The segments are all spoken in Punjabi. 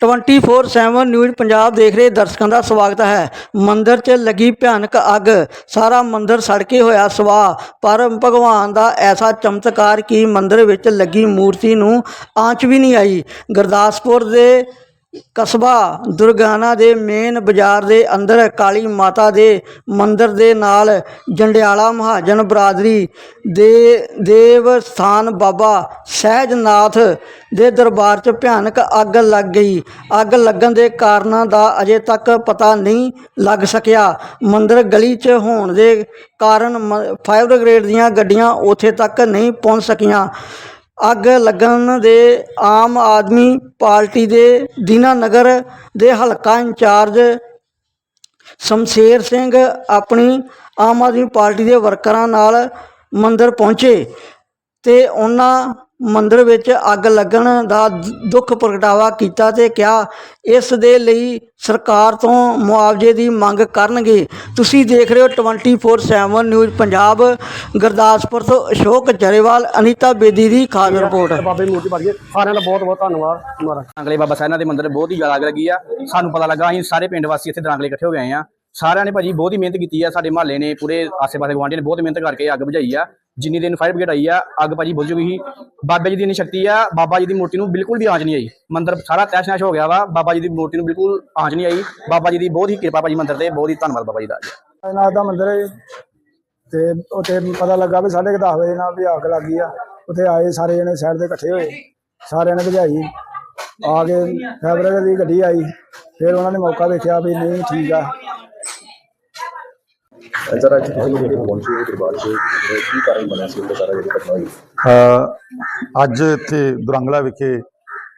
24/7 ਨਿਊਜ਼ ਪੰਜਾਬ ਦੇਖ ਰਹੇ ਦਰਸ਼ਕਾਂ ਦਾ ਸਵਾਗਤ ਹੈ। ਮੰਦਿਰ 'ਚ ਲੱਗੀ ਭਿਆਨਕ ਅੱਗ। ਸਾਰਾ ਮੰਦਿਰ ਸੜ ਕੇ ਹੋਇਆ ਸਵਾਹ। ਪਰ ਭਗਵਾਨ ਦਾ ਐਸਾ ਚਮਤਕਾਰ ਕਿ ਮੰਦਿਰ ਵਿੱਚ ਲੱਗੀ ਮੂਰਤੀ ਨੂੰ ਆਂਚ ਵੀ ਨਹੀਂ ਆਈ। ਗੁਰਦਾਸਪੁਰ ਦੇ ਕਸਬਾ ਦੁਰਗਾਨਾ ਦੇ ਮੇਨ ਬਾਜ਼ਾਰ ਦੇ ਅੰਦਰ ਕਾਲੀ ਮਾਤਾ ਦੇ ਮੰਦਿਰ ਦੇ ਨਾਲ ਜੰਡਿਆਲਾ ਮਹਾਜਨ ਬਰਾਦਰੀ ਦੇ ਦੇਵ ਸਥਾਨ ਬਾਬਾ ਸਹਿਜਨਾਥ ਦੇ ਦਰਬਾਰ 'ਚ ਭਿਆਨਕ ਅੱਗ ਲੱਗ ਗਈ। ਅੱਗ ਲੱਗਣ ਦੇ ਕਾਰਨਾਂ ਦਾ ਅਜੇ ਤੱਕ ਪਤਾ ਨਹੀਂ ਲੱਗ ਸਕਿਆ। ਮੰਦਿਰ ਗਲੀ 'ਚ ਹੋਣ ਦੇ ਕਾਰਨ ਮ- ਫਾਇਰ ਬ੍ਰਿਗੇਡ ਦੀਆਂ ਗੱਡੀਆਂ ਉੱਥੇ ਤੱਕ ਨਹੀਂ ਪਹੁੰਚ ਸਕੀਆਂ। ਅੱਗ ਲੱਗਣ ਦੇ ਆਮ ਆਦਮੀ ਪਾਰਟੀ ਦੇ ਦੀਨਾਨਗਰ ਦੇ ਹਲਕਾ ਇੰਚਾਰਜ ਸ਼ਮਸ਼ੇਰ ਸਿੰਘ ਆਪਣੀ ਆਮ ਆਦਮੀ ਪਾਰਟੀ ਦੇ ਵਰਕਰਾਂ ਨਾਲ ਮੰਦਰ ਪਹੁੰਚੇ ਤੇ ਉਹਨਾਂ ਮੰਦਰ ਵਿੱਚ ਅੱਗ ਲੱਗਣ ਦਾ ਦੁੱਖ ਪ੍ਰਗਟਾਵਾ ਕੀਤਾ ਤੇ ਕਿਹਾ, ਇਸ ਦੇ ਲਈ ਸਰਕਾਰ ਤੋਂ ਮੁਆਵਜ਼ੇ ਦੀ ਮੰਗ ਕਰਨਗੇ। ਤੁਸੀਂ ਦੇਖ ਰਹੇ ਹੋ 24/7 ਨਿਊਜ਼ ਪੰਜਾਬ। ਗੁਰਦਾਸਪੁਰ ਤੋਂ ਅਸ਼ੋਕ ਜਰੇਵਾਲ ਅਨੀਤਾ ਬੇਦੀ ਦੀ ਖਾਸ ਰਿਪੋਰਟ। ਬਾਬੇ ਦੀ ਮੂਰਤੀ ਗਈ ਸਾਰਿਆਂ ਦਾ ਬਹੁਤ ਬਹੁਤ ਧੰਨਵਾਦ ਮਹਾਰਾਜ ਦਰਾਂਗਲੇ ਬਾਬਾ ਸਾਹਿਬ ਦੇ ਮੰਦਿਰ ਬਹੁਤ ਹੀ ਜ਼ਿਆਦਾ ਅੱਗ ਲੱਗੀ ਆ। ਸਾਨੂੰ ਪਤਾ ਲੱਗਾ ਅਸੀਂ ਸਾਰੇ ਪਿੰਡ ਵਾਸੀ ਇੱਥੇ ਦਰਾਂਗਲੇ ਇਕੱਠੇ ਹੋ ਗਏ ਆ। ਸਾਰਿਆਂ ਨੇ ਭਾਜੀ ਬਹੁਤ ਹੀ ਮਿਹਨਤ ਕੀਤੀ ਆ। ਸਾਡੇ ਮਹੱਲੇ ਨੇ ਪੂਰੇ ਆਸੇ-ਪਾਸੇ ਗਵਾਂਢੀਆਂ ਨੇ ਬਹੁਤ ਮਿਹਨਤ ਕਰਕੇ ਅੱਗ ਬੁਝਾਈ ਆ। ਜਿੰਨੀ ਦਿਨ ਫਾਇਰ ਬ੍ਰਿਗੇਡ ਆਈ ਆ ਅੱਗ ਭਾਜੀ ਬੁਝ ਗਈ ਸੀ। ਬਾਬਾ ਜੀ ਦੀ ਇੰਨੀ ਸ਼ਕਤੀ ਆ ਬਾਬਾ ਜੀ ਦੀ ਮੂਰਤੀ ਨੂੰ ਬਿਲਕੁਲ ਵੀ ਆਂਚ ਨਹੀਂ ਆਈ। ਮੰਦਿਰ ਸਾਰਾ ਤਹਿਸ਼-ਨਹਿਸ਼ ਹੋ ਗਿਆ ਵਾ। ਬਾਬਾ ਜੀ ਦੀ ਮੂਰਤੀ ਨੂੰ ਬਿਲਕੁਲ ਆਂਚ ਨਹੀਂ ਆਈ। ਬਾਬਾ ਜੀ ਦੀ ਬਹੁਤ ਹੀ ਕਿਰਪਾ ਭਾਜੀ ਮੰਦਿਰ ਤੇ। ਬਹੁਤ ਹੀ ਧੰਨਵਾਦ ਬਾਬਾ ਜੀ ਦਾ। ਨਾਥ ਦਾ ਮੰਦਿਰ ਹੈ। ਤੇ ਉੱਥੇ ਪਤਾ ਲੱਗਾ ਵੀ ਸਾਢੇ ਕੁ ਦਸ ਵਜੇ ਨਾਲ ਵੀ ਅੱਗ ਲੱਗੀ ਆ। ਉੱਥੇ ਆਏ ਸਾਰੇ ਜਣੇ ਸਾਈਡ ਤੇ ਇਕੱਠੇ ਹੋਏ। ਸਾਰਿਆਂ ਨੇ ਭਜਾਈ। ਆ ਕੇ ਫੈਬਰਿਕ ਦੀ ਗੱਡੀ ਆਈ। ਫਿਰ ਉਹਨਾਂ ਨੇ ਮੌਕਾ ਵੇਖਿਆ ਵੀ ਨਹੀਂ ਠੀਕ ਆ। ਜਰਾ ਇੱਥੇ ਤੁਸੀਂ ਜਿਹੜੇ ਪਹੁੰਚੇ ਹੋ ਦਰਬਾਰ 'ਚ? ਅਹ ਕੀ ਕਾਰਨ ਬਣਿਆ ਸੀ ਉਹਦਾ ਸਾਰਾ ਜਿਹੜੀ ਘਟਨਾ ਹੋਈ? ਅ, ਅੱਜ ਇੱਥੇ ਦੁਰੰਗਲਾ ਵਿਖੇ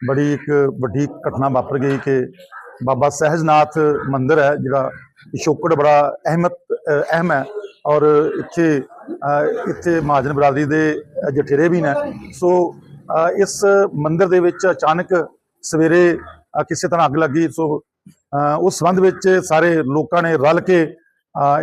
ਬੜੀ ਇੱਕ ਵੱਡੀ ਘਟਨਾ ਵਾਪਰ ਗਈ ਕਿ ਬਾਬਾ ਸਹਿਜਨਾਥ ਮੰਦਿਰ ਹੈ ਜਿਹੜਾ ਪਿਛੋਕੜ ਬੜਾ ਅਹਿਮਤ ਅਹਿਮ ਹੈ। ਔਰ ਇੱਥੇ ਇੱਥੇ ਮਹਾਜਨ ਬਰਾਦਰੀ ਦੇ ਜਠੇਰੇ ਵੀ ਨੇ। ਸੋ ਇਸ ਮੰਦਿਰ ਦੇ ਵਿੱਚ ਅਚਾਨਕ ਸਵੇਰੇ ਕਿਸੇ ਤਰ੍ਹਾਂ ਅੱਗ ਲੱਗੀ। ਸੋ ਉਸ ਸੰਬੰਧ ਵਿੱਚ ਸਾਰੇ ਲੋਕਾਂ ਨੇ ਰਲ ਕੇ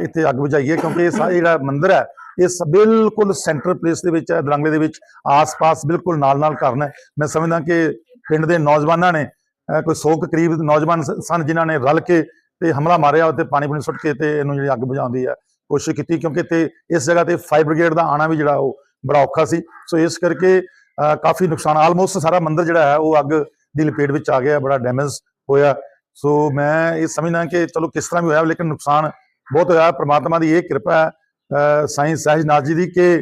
ਇੱਥੇ ਅੱਗ ਬੁਝਾਈ ਹੈ ਕਿਉਂਕਿ ਇਹ ਜਿਹੜਾ ਮੰਦਿਰ ਹੈ, ਇਹ ਸ- ਬਿਲਕੁਲ ਸੈਂਟਰ ਪਲੇਸ ਦੇ ਵਿੱਚ ਹੈ, ਦਰੰਗਲੇ ਦੇ ਵਿੱਚ ਆਸ-ਪਾਸ ਬਿਲਕੁਲ ਨਾਲ-ਨਾਲ ਘਰ ਹੈ ਮੈਂ ਸਮਝਦਾ ਕਿ ਪਿੰਡ ਦੇ ਨੌਜਵਾਨਾਂ ਨੇ ਕੋਈ 100 ਕੁ ਕਰੀਬ ਨੌਜਵਾਨ ਸ- ਸਨ ਜਿਨ੍ਹਾਂ ਨੇ ਰਲ ਕੇ ਤੇ ਹਮਲਾ ਮਾਰਿਆ ਉੱਤੇ ਪਾਣੀ ਪੁਣੀ ਸੁੱਟ ਕੇ ਤੇ ਇਹਨੂੰ ਜਿਹੜੀ ਅੱਗ ਬੁਝਾਉਂਦੀ ਹੈ। ਕੋਸ਼ਿਸ਼ ਕੀਤੀ ਕਿਉਂਕਿ ਤੇ ਇਸ ਜਗ੍ਹਾ ਤੇ ਫਾਇਰ ਬ੍ਰਿਗੇਡ ਦਾ ਆਣਾ ਵੀ ਜਿਹੜਾ ਉਹ ਬੜਾ ਔਖਾ ਸੀ। ਸੋ ਇਸ ਕਰਕੇ ਕਾਫੀ ਨੁਕਸਾਨ ਆਲਮੋਸਟ ਸਾਰਾ ਮੰਦਿਰ ਜਿਹੜਾ ਹੈ ਉਹ ਅੱਗ ਦੀ ਲਪੇਟ ਵਿੱਚ ਆ ਗਿਆ, ਬੜਾ ਡੈਮੇਜ ਹੋਇਆ। ਸੋ ਮੈਂ ਇਹ ਸਮਝਦਾ ਕਿ ਚਲੋ ਕਿਸ ਤਰ੍ਹਾਂ ਵੀ ਹੋਇਆ, ਲੇਕਿਨ ਨੁਕਸਾਨ ਬਹੁਤ ਹੋਇਆ। ਪ੍ਰਮਾਤਮਾ ਦੀ ਇਹ ਕਿਰਪਾ ਹੈ ਅਹ ਸਾਈਂ ਸਹਿਜਨਾਥ ਜੀ ਦੀ ਕਿ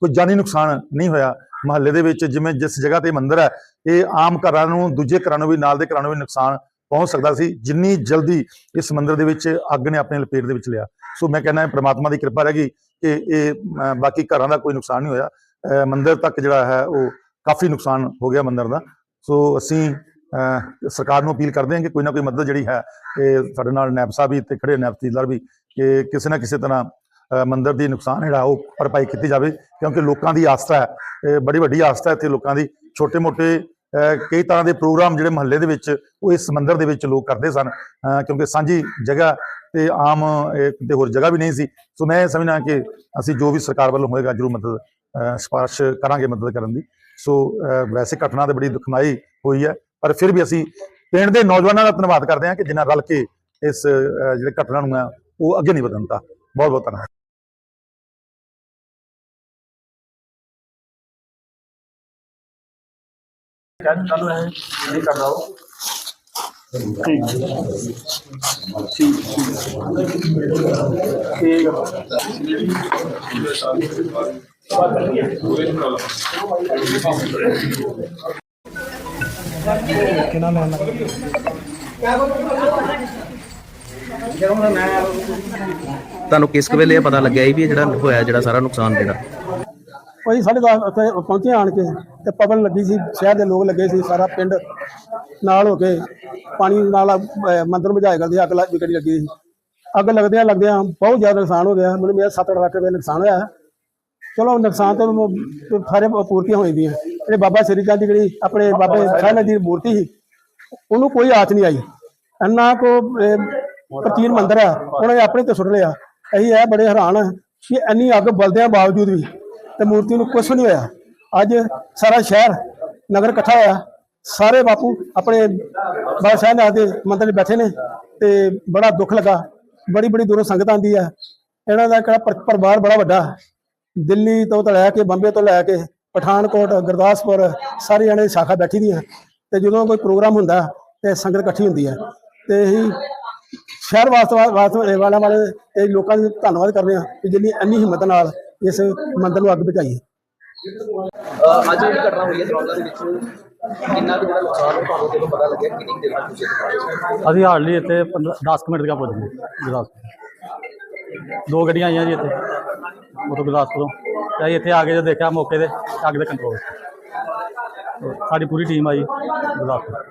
ਕੋਈ ਜਾਨੀ ਨੁਕਸਾਨ ਨਹੀਂ ਹੋਇਆ ਮਹੱਲੇ ਦੇ ਵਿੱਚ। ਜਿਵੇਂ ਜਿਸ ਜਗ੍ਹਾ ਤੇ ਮੰਦਿਰ ਹੈ, ਇਹ ਆਮ ਘਰਾਂ ਨੂੰ, ਦੂਜੇ ਘਰਾਂ ਨੂੰ ਵੀ, ਨਾਲ ਦੇ ਘਰਾਂ ਨੂੰ ਵੀ ਨੁਕਸਾਨ ਪਹੁੰਚ ਸਕਦਾ ਸੀ ਜਿੰਨੀ ਜਲਦੀ ਇਸ ਮੰਦਿਰ ਦੇ ਵਿੱਚ ਅੱਗ ਨੇ ਆਪਣੇ ਲਪੇਟ ਦੇ ਵਿੱਚ ਲਿਆ। ਸੋ ਮੈਂ ਕਹਿੰਦਾ ਪ੍ਰਮਾਤਮਾ ਦੀ ਕਿਰਪਾ ਰਹੇਗੀ ਕਿ ਇਹ ਬਾਕੀ ਘਰਾਂ ਦਾ ਕੋਈ ਨੁਕਸਾਨ ਨਹੀਂ ਹੋਇਆ। ਅਹ, ਮੰਦਿਰ ਤੱਕ ਜਿਹੜਾ ਹੈ ਉਹ ਕਾਫੀ ਨੁਕਸਾਨ ਹੋ ਗਿਆ ਮੰਦਿਰ ਦਾ। ਸੋ ਅਸੀਂ ਸਰਕਾਰ ਨੂੰ ਅਪੀਲ ਕਰਦੇ ਹਾਂ ਕਿ ਕੋਈ ਨਾ ਕੋਈ ਮਦਦ ਜਿਹੜੀ ਹੈ ਇਹ ਸਾਡੇ ਨਾਲ ਨੈਬ ਸਾਹਿਬ ਵੀ ਇੱਥੇ ਖੜੇ ਨੈਬ ਤਹਿਸੀਲਦਾਰ ਵੀ ਕਿ ਕਿਸੇ ਨਾ ਕਿਸੇ ਤਰ੍ਹਾਂ ਮੰਦਰ ਦੀ ਨੁਕਸਾਨ ਜਿਹੜਾ ਉਹ ਭਰਪਾਈ ਕੀਤੀ ਜਾਵੇ ਕਿਉਂਕਿ ਲੋਕਾਂ ਦੀ ਆਸਥਾ ਹੈ ਬੜੀ ਵੱਡੀ ਆਸਥਾ ਹੈ ਇੱਥੇ ਲੋਕਾਂ ਦੀ। ਛੋਟੇ ਮੋਟੇ ਕਈ ਤਰ੍ਹਾਂ ਦੇ ਪ੍ਰੋਗਰਾਮ ਜਿਹੜੇ ਮਹੱਲੇ ਦੇ ਵਿੱਚ ਉਹ ਇਸ ਮੰਦਿਰ ਦੇ ਵਿੱਚ ਲੋਕ ਕਰਦੇ ਸਨ ਕਿਉਂਕਿ ਸਾਂਝੀ ਜਗ੍ਹਾ ਤੇ ਆਮ ਇਹ ਕਿਤੇ ਹੋਰ ਜਗ੍ਹਾ ਵੀ ਨਹੀਂ ਸੀ। ਸੋ ਮੈਂ ਇਹ ਸਮਝਦਾ ਕਿ ਅਸੀਂ ਜੋ ਵੀ ਸਰਕਾਰ ਵੱਲੋਂ ਹੋਏਗਾ ਜ਼ਰੂਰ ਮਦਦ ਅਹ, ਸਿਫਾਰਿਸ਼ ਕਰਾਂਗੇ ਮਦਦ ਕਰਨ ਦੀ। ਸੋ ਵੈਸੇ ਘਟਨਾ ਤੇ ਬੜੀ ਦੁਖਦਾਈ ਹੋਈ ਹੈ ਪਰ ਫਿਰ ਵੀ ਅਸੀਂ ਪਿੰਡ ਦੇ ਨੌਜਵਾਨਾਂ ਦਾ ਧੰਨਵਾਦ ਕਰਦੇ ਹਾਂ ਕਿ ਜਿਨ੍ਹਾਂ ਰਲ ਕੇ ਇਸ ਜਿਹੜੇ ਘਟਨਾ ਨੂੰ ਆ ਉਹ ਅੱਗੇ ਨਹੀਂ ਵਧਣ ਦਿੱਤਾ। ਬਹੁਤ ਬਹੁਤ ਧੰਨਵਾਦ। ਤੁਹਾਨੂੰ ਕਿਸ ਕੁ ਵੇਲੇ ਇਹ ਪਤਾ ਲੱਗਿਆ ਸੀ ਵੀ ਇਹ ਜਿਹੜਾ ਹੋਇਆ ਜਿਹੜਾ ਸਾਰਾ ਨੁਕਸਾਨ ਜਿਹੜਾ? ਭਾਈ ਸਾਡੇ ਦਾ ਉੱਥੇ ਪਹੁੰਚੇ ਆਣ ਕੇ ਤੇ ਪਵਨ ਲੱਗੀ ਸੀ ਸ਼ਹਿਰ ਦੇ ਲੋਕ ਲੱਗੇ ਸੀ ਸਾਰਾ ਪਿੰਡ ਨਾਲ ਹੋ ਕੇ ਪਾਣੀ ਨਾਲ ਮੰਦਰ ਬੁਝਾਏ ਕਰਦੇ ਅੱਗ ਲੱਗ ਵਿਕੜੀ ਲੱਗੀ ਸੀ। ਅੱਗ ਲੱਗਦਿਆਂ ਲੱਗਦਿਆਂ ਬਹੁਤ ਜ਼ਿਆਦਾ ਨੁਕਸਾਨ ਹੋ ਗਿਆ ਮੈਨੂੰ ਮੇਰਾ 7-8 ਲੱਖ ਰੁਪਏ ਨੁਕਸਾਨ ਹੋਇਆ। ਚਲੋ ਨੁਕਸਾਨ ਤੇ ਸਾਰੇ ਪੂਰਤੀਆਂ ਹੋਈ ਦੀਆਂ ਜਿਹੜੇ ਬਾਬਾ ਸ੍ਰੀ ਚੰਦ ਦੀ ਜਿਹੜੀ ਆਪਣੇ ਬਾਬੇ ਸਾਹਿਬ ਦੀ ਮੂਰਤੀ ਸੀ ਉਹਨੂੰ ਕੋਈ ਆਚ ਨਹੀਂ ਆਈ। ਇੰਨਾ ਕੋ ਅਹ, ਪ੍ਰਾਚੀਨ ਮੰਦਿਰ ਆ ਉਹਨੇ ਆਪਣੇ ਤੇ ਸੁੱਟ ਲਿਆ। ਅਸੀਂ ਇਹ ਬੜੇ ਹੈਰਾਨ ਹਾਂ ਕਿ ਇੰਨੀ ਅੱਗ ਬਲਦਿਆਂ ਬਾਵਜੂਦ ਵੀ ਤੇ ਮੂਰਤੀ ਨੂੰ ਕੁਝ ਨਹੀਂ ਹੋਇਆ। ਅੱਜ ਸਾਰਾ ਸ਼ਹਿਰ, ਨਗਰ ਇਕੱਠਾ ਹੋਇਆ। ਸਾਰੇ ਬਾਪੂ ਆਪਣੇ ਬਾਬਾ ਸਾਹਿਬ ਦੇ ਮੰਦਰ 'ਚ ਬੈਠੇ ਨੇ ਤੇ ਬੜਾ ਦੁੱਖ ਲੱਗਾ। ਬੜੀ ਬੜੀ ਦੂਰੋਂ ਸੰਗਤ ਆਂਦੀ ਹੈ ਇਹਨਾਂ ਦਾ ਕਿਹੜਾ ਪਰਿਵਾਰ ਬੜਾ ਵੱਡਾ। ਦਿੱਲੀ ਤੋਂ ਲੈ ਕੇ, ਬੰਬੇ ਤੋਂ ਲੈ ਕੇ, ਪਠਾਨਕੋਟ, ਗੁਰਦਾਸਪੁਰ, ਸਾਰੇ ਜਣੇ ਸ਼ਾਖਾ ਬੈਠੀ ਦੀਆਂ ਹੈ ਤੇ ਜਦੋਂ ਕੋਈ ਪ੍ਰੋਗਰਾਮ ਹੁੰਦਾ ਤੇ ਸੰਗਤ ਇਕੱਠੀ ਹੁੰਦੀ ਹੈ ਤੇ ਇਹੀ ਸ਼ਹਿਰ ਵਾਸਤੇ ਵਾਸਤੇ ਵਾਲਾ ਵਾਲੇ ਤੇ ਲੋਕਾਂ ਦਾ ਧੰਨਵਾਦ ਕਰਦੇ ਹਾਂ ਕਿ ਜਿੰਨੀ ਇੰਨੀ ਹਿੰਮਤ ਨਾਲ ਇਸ ਮੰਦਰ ਨੂੰ ਅੱਗ ਬੁਝਾਈ ਹੈ। ਅੱਜ ਜਿਹੜੀ ਘਟਨਾ ਹੋਈ ਹੈ ਦਰੌਂਦਾ ਦੇ ਵਿੱਚ ਕਿੰਨਾ ਕੁ ਜਿਹੜਾ ਨੁਕਸਾਨ ਹੋਇਆ ਤੁਹਾਨੂੰ ਜਦੋਂ ਪਤਾ ਲੱਗਿਆ ਕਿੰਨੀ ਕੁ ਦੇਰ ਤੱਕ ਤੁਸੀਂ ਇੱਥੇ ਪਹੁੰਚੇ? ਅਸੀਂ ਹਾਰਡਲੀ ਇੱਥੇ 10 ਮਿੰਟ ਤੱਕ ਪਹੁੰਚ ਗਏ ਗੁਰਦਾਸਪੁਰ ਦੋ ਗੱਡੀਆਂ ਆਈਆਂ ਜੀ ਇੱਥੇ ਉਦੋਂ ਗੁਰਦਾਸਪੁਰੋਂ ਤੇ। ਅਸੀਂ ਇੱਥੇ ਆ ਕੇ ਜਦੋਂ ਦੇਖਿਆ ਮੌਕੇ ਤੇ ਅੱਗ ਦਾ ਕੰਟਰੋਲ ਸਾਡੀ ਪੂਰੀ ਟੀਮ ਆਈ ਗੁਰਦਾਸਪੁਰ